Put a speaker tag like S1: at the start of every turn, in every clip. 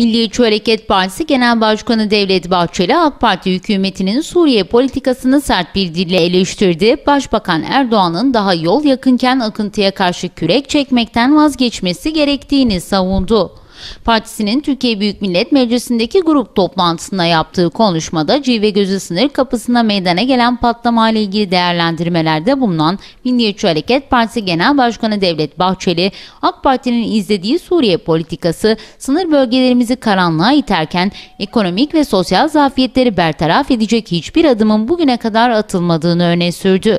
S1: Milliyetçi Hareket Partisi Genel Başkanı Devlet Bahçeli AK Parti hükümetinin Suriye politikasını sert bir dille eleştirdi. Başbakan Erdoğan'ın daha yol yakınken akıntıya karşı kürek çekmekten vazgeçmesi gerektiğini savundu. Partisinin Türkiye Büyük Millet Meclisi'ndeki grup toplantısında yaptığı konuşmada Cive Gözü sınır kapısında meydana gelen patlama ile ilgili değerlendirmelerde bulunan Milliyetçi Hareket Partisi Genel Başkanı Devlet Bahçeli, AK Parti'nin izlediği Suriye politikası sınır bölgelerimizi karanlığa iterken ekonomik ve sosyal zafiyetleri bertaraf edecek hiçbir adımın bugüne kadar atılmadığını öne sürdü.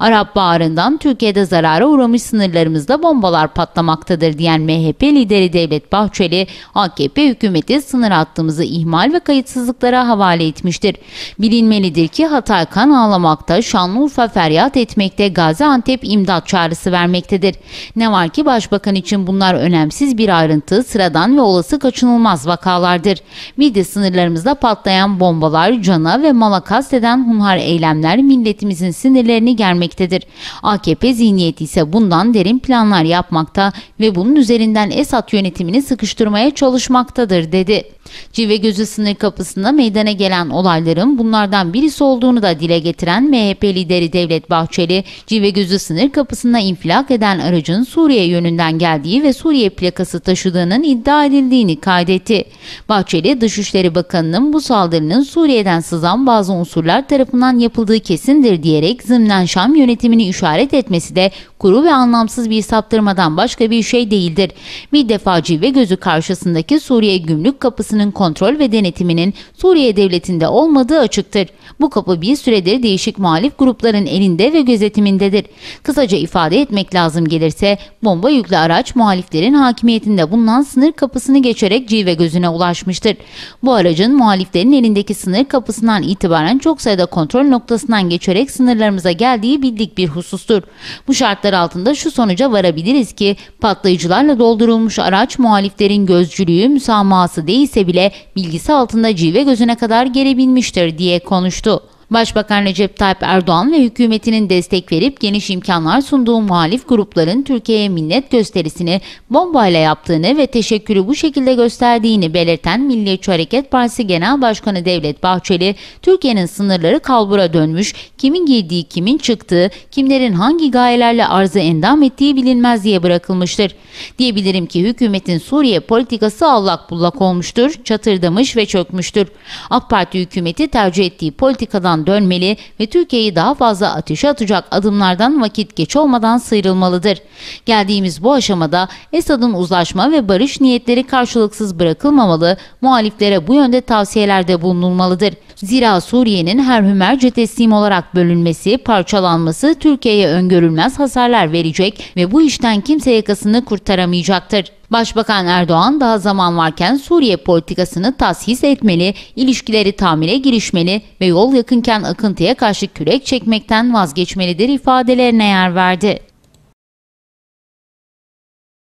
S1: Arap Baharı'ndan Türkiye'de zarara uğramış sınırlarımızda bombalar patlamaktadır diyen MHP lideri Devlet Bahçeli, AKP hükümeti sınır hattımızı ihmal ve kayıtsızlıklara havale etmiştir. Bilinmelidir ki Hatay kan ağlamakta, Şanlıurfa feryat etmekte, Gaziantep imdat çağrısı vermektedir. Ne var ki Başbakan için bunlar önemsiz bir ayrıntı, sıradan ve olası kaçınılmaz vakalardır. Bir de sınırlarımızda patlayan bombalar, cana ve mala kasteden hunhar eylemler milletimizin sinirlerini gelmektedir. AKP zihniyeti ise bundan derin planlar yapmakta ve bunun üzerinden Esad yönetimini sıkıştırmaya çalışmaktadır dedi. Cive Gözü sınır kapısında meydana gelen olayların bunlardan birisi olduğunu da dile getiren MHP lideri Devlet Bahçeli, Cive Gözü sınır kapısında infilak eden aracın Suriye yönünden geldiği ve Suriye plakası taşıdığının iddia edildiğini kaydetti. Bahçeli, Dışişleri Bakanı'nın bu saldırının Suriye'den sızan bazı unsurlar tarafından yapıldığı kesindir diyerek zımnen Şam yönetimini işaret etmesi de kuru ve anlamsız bir saptırmadan başka bir şey değildir. Bir defa Cive Gözü karşısındaki Suriye gümrük kapısının kontrol ve denetiminin Suriye devletinde olmadığı açıktır. Bu kapı bir süredir değişik muhalif grupların elinde ve gözetimindedir. Kısaca ifade etmek lazım gelirse bomba yüklü araç muhaliflerin hakimiyetinde bulunan sınır kapısını geçerek Cive gözüne ulaşmıştır. Bu aracın muhaliflerin elindeki sınır kapısından itibaren çok sayıda kontrol noktasından geçerek sınırlarımıza geldiği bildik bir husustur. Bu şartlar altında şu sonuca varabiliriz ki patlayıcılarla doldurulmuş araç muhaliflerin gözcülüğü müsamahası değilse bile bilgisi altında cive gözüne kadar gelebilmiştir diye konuştu. Başbakan Recep Tayyip Erdoğan ve hükümetinin destek verip geniş imkanlar sunduğu muhalif grupların Türkiye'ye minnet gösterisini bombayla yaptığını ve teşekkürü bu şekilde gösterdiğini belirten Milliyetçi Hareket Partisi Genel Başkanı Devlet Bahçeli, Türkiye'nin sınırları kalbura dönmüş, kimin girdiği, kimin çıktığı, kimlerin hangi gayelerle arzı endam ettiği bilinmez diye bırakılmıştır. Diyebilirim ki hükümetin Suriye politikası allak bullak olmuştur, çatırdamış ve çökmüştür. AK Parti hükümeti tercih ettiği politikadan dönmeli ve Türkiye'yi daha fazla ateşe atacak adımlardan vakit geç olmadan sıyrılmalıdır. Geldiğimiz bu aşamada Esad'ın uzlaşma ve barış niyetleri karşılıksız bırakılmamalı, muhaliflere bu yönde tavsiyelerde bulunulmalıdır. Zira Suriye'nin her hümerce teslim olarak bölünmesi, parçalanması Türkiye'ye öngörülmez hasarlar verecek ve bu işten kimse yakasını kurtaramayacaktır. Başbakan Erdoğan daha zaman varken Suriye politikasını tahsis etmeli, ilişkileri tamire girişmeli ve yol yakınken akıntıya karşı kürek çekmekten vazgeçmelidir ifadelerine yer verdi.